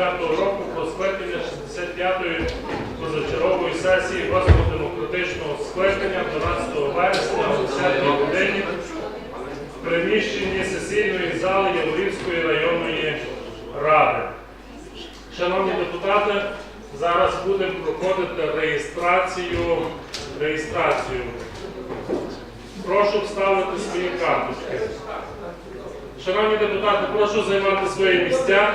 25 року про скликання 65-ї позачергової сесії 8 демократичного скликання 12 вересня о 10 годині в приміщенні сесійної зали Яворівської районної ради. Шановні депутати, зараз будемо проходити реєстрацію. реєстрацію. Прошу вставити свої карточки. Шановні депутати, прошу займати свої місця.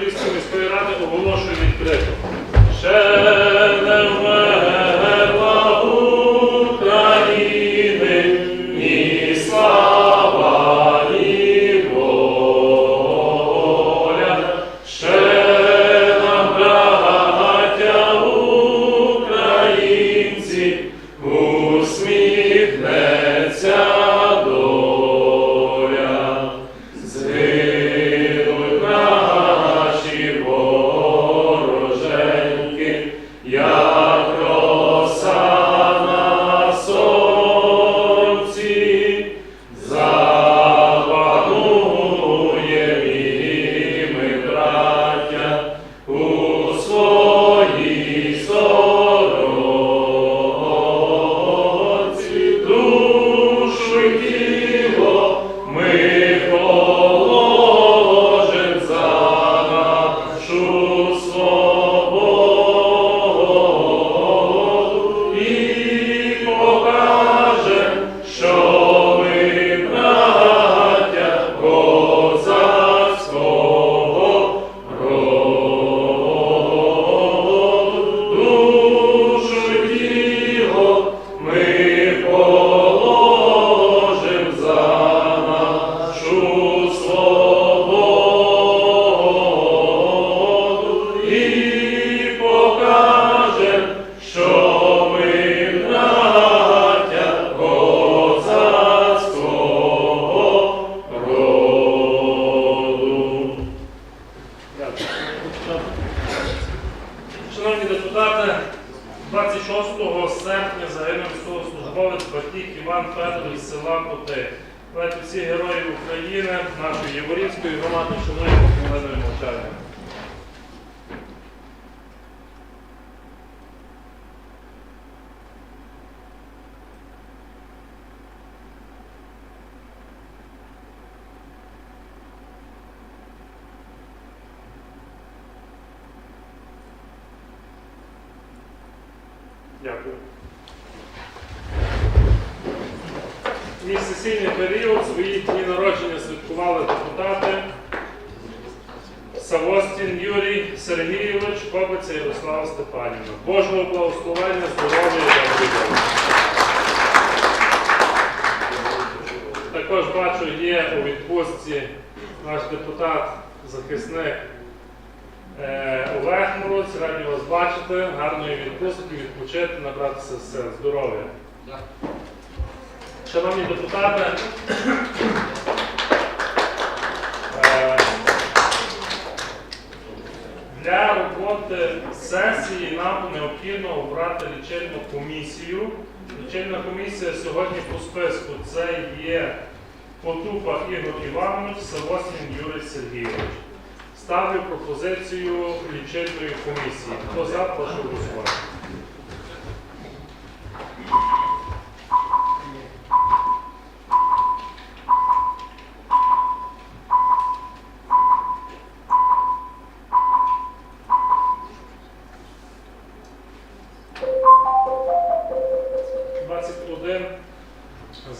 позачергової міської ради оголошую відкрито. Ще Шановні депутати, 26 серпня загинув військовослужбовець Батік Іван Петрович з села Коти. Давайте всі герої України, нашої Єворівської громади, шануємо хвилиною мовчання. Дякую. міжсесійний період свої дні народження святкували депутати Савостін Юрій Сергійович, Кобиця Ярослава Степанівна. Божого благословення, здоров'я та любові. Також бачу, є у відпустці наш депутат, захисник Олег Мороз. Раді вас бачити. Гарної відпустки, відпочити, набратися сил, здоров'я. Шановні депутати, е, для роботи сесії нам необхідно обрати лічильну комісію. Лічильна комісія сьогодні по списку це є Потупа Ігор Іванович, Савосін Юрій Сергійович. Ставлю пропозицію лічильної комісії. Хто за, прошу голосувати.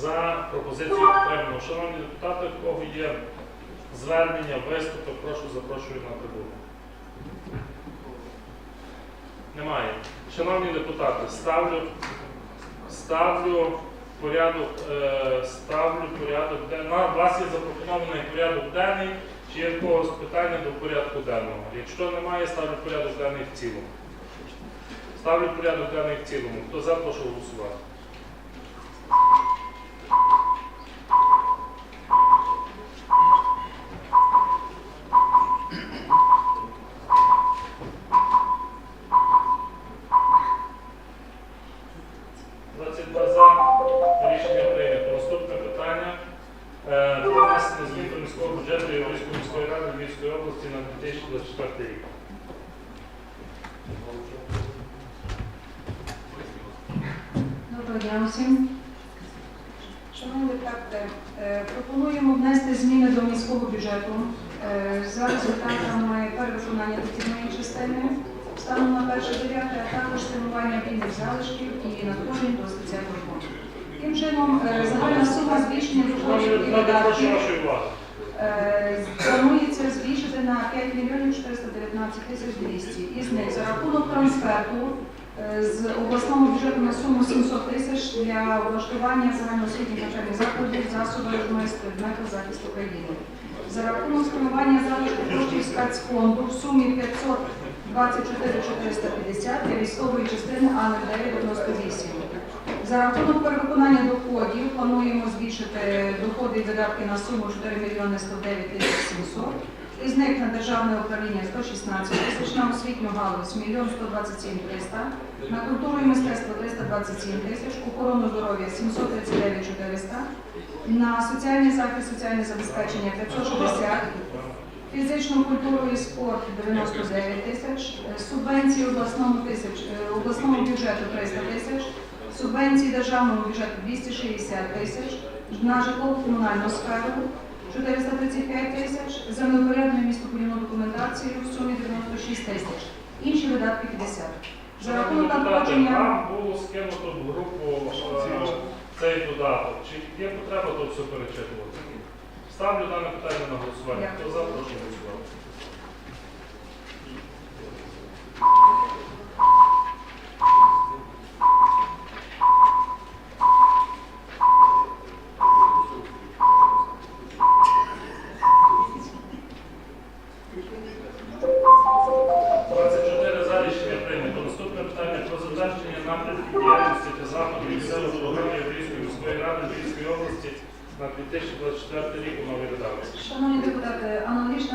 За пропозицію підтримано. Шановні депутати, в кого є звернення, виступи, прошу запрошую на трибуну. Немає. Шановні депутати, ставлю, ставлю порядок, е, ставлю порядок денний. У вас є запропонований порядок денний. Чи є в когось питання до порядку денного? Якщо немає, ставлю порядок денний в цілому. Ставлю порядок денний в цілому. Хто за, прошу голосувати. Області на 2024 рік. Доброго дня усім. Шановні депутати, пропонуємо внести зміни до міського бюджету е, за результатами перевиконання дохідної частини станом на 1.9, а також спрямування вільних залишків і надходжень до спеціального фонду. Таким чином, е, загальна сума збільшення доходів і видатків вашої уваги. Е, Планується збільшити на 5 мільйонів 419 тисяч 200. Із них за рахунок трансферту е, з обласного бюджету на суму 700 тисяч для облаштування загальноосвітніх навчальних закладів засобами з предмету захисту країни. За рахунок спрямування залишку коштів спецфонду в сумі 524 450 для військової частини А0998. За рахунок перевиконання доходів плануємо збільшити доходи і видатки на суму 4 мільйони 109 тисяч 700. Із них на державне управління 116 тисяч, на освітню галузь 1 127 300, на культуру і мистецтво 327 тисяч, охорону здоров'я 739 400, на соціальний захист, соціальне забезпечення 560, фізичну культуру і спорт 99 тисяч, субвенції обласному, тисяч, е, обласному бюджету 300 тисяч, субвенції державному бюджету 260 тисяч, на житлово-комунальну сферу 435 тисяч, землепорядну місто містобудівну документацію в сумі 96 тисяч, інші видатки 50. За рахунок надходження вам було скинуто в групу е, цей додаток. Чи є потреба то все перечитувати? Ставлю дане питання на голосування. Хто за, прошу голосувати.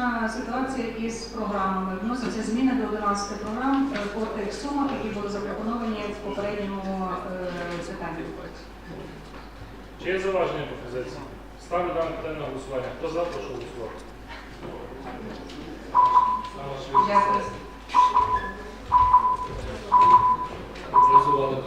Аналогічна ситуація із програмами. Вносяться зміни до 11 програм е, по тих сумах, які були запропоновані в попередньому е, питанні. Чи є зауваження пропозиції? Ставлю дане питання на голосування. Хто за, прошу голосувати. Дякую. Голосували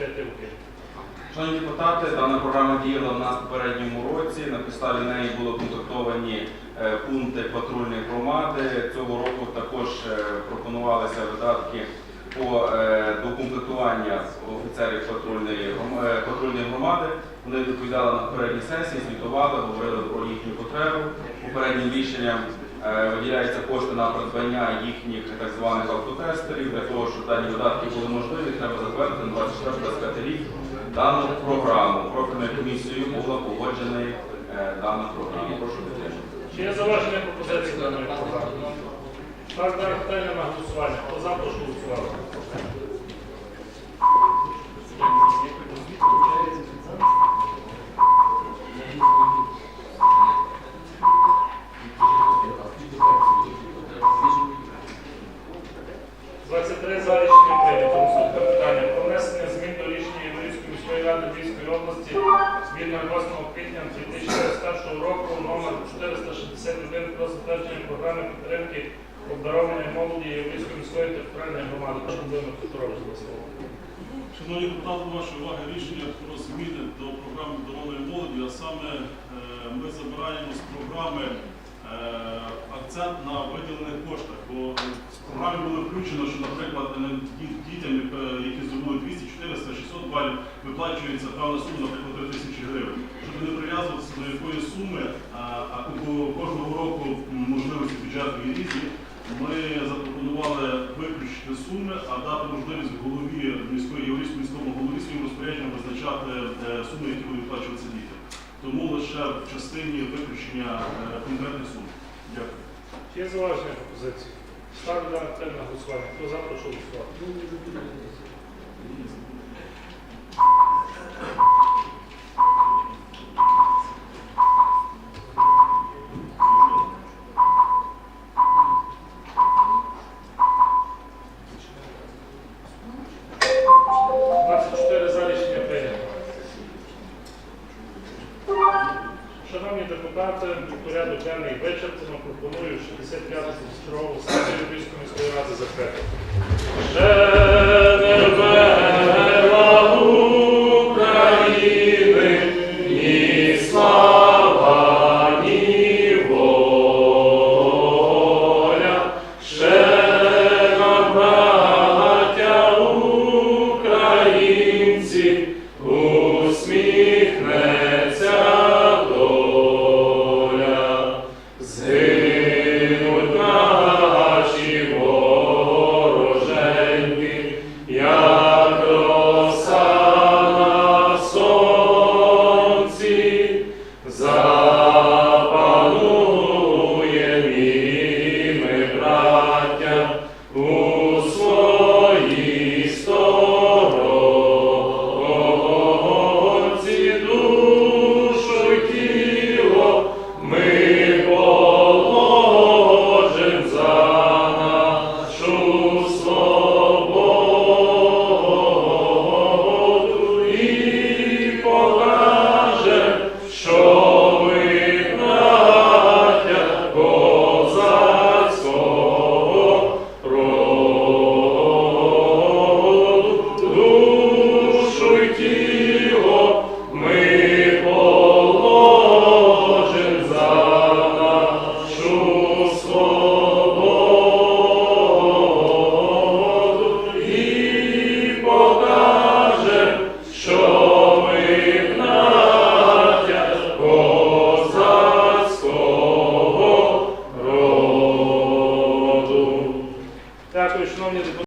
2024-2025. Шановні депутати, дана програма діяла в нас попередньому році. На підставі неї були контактовані е, пункти патрульної громади. Цього року також е, пропонувалися видатки по е, доукомплектування офіцерів патрульної, патрульної громади. Вони доповідали на попередній сесії, звітували, говорили про їхню потребу. Попереднім рішенням виділяються кошти на придбання їхніх так званих автотестерів. Для того, щоб дані видатки були можливі, треба затвердити на 24-25 рік дану програму. Профільною комісією була погоджена е, дана програма. Прошу підтримати. Чи є зауваження пропозиції даної програми? Так, дане питання на голосування. Хто голосувати. Квітня 2021 року номер 461 про затвердження програми підтримки обдарованої молоді Європейської міської територіальної громади. Володимир Петрович, за слово. Шановні депутати, вашої уваги рішення про зміни до програми здорової молоді, а саме е, ми забираємо з програми акцент на виділених коштах, бо з програми було включено, що, наприклад, е, дітям, е, які здобули 200, 400, 600 балів, виплачується певна сума, наприклад, 3 тисячі гривень. Щоб не прив'язуватися до якоїсь суми, а, кожного року можливості бюджетної різні, ми запропонували виключити суми, а дати можливість голові міської європейської міському голові своїм розпорядженням визначати е, суми, які будуть виплачуватися дітям. Тому лише в частині виключення е, конкретних сум. Дякую. Чи є зауваження пропозиції? Ставлю дане на голосування. Хто за, прошу голосувати. 65-ту сесію Львівської міської ради закрити.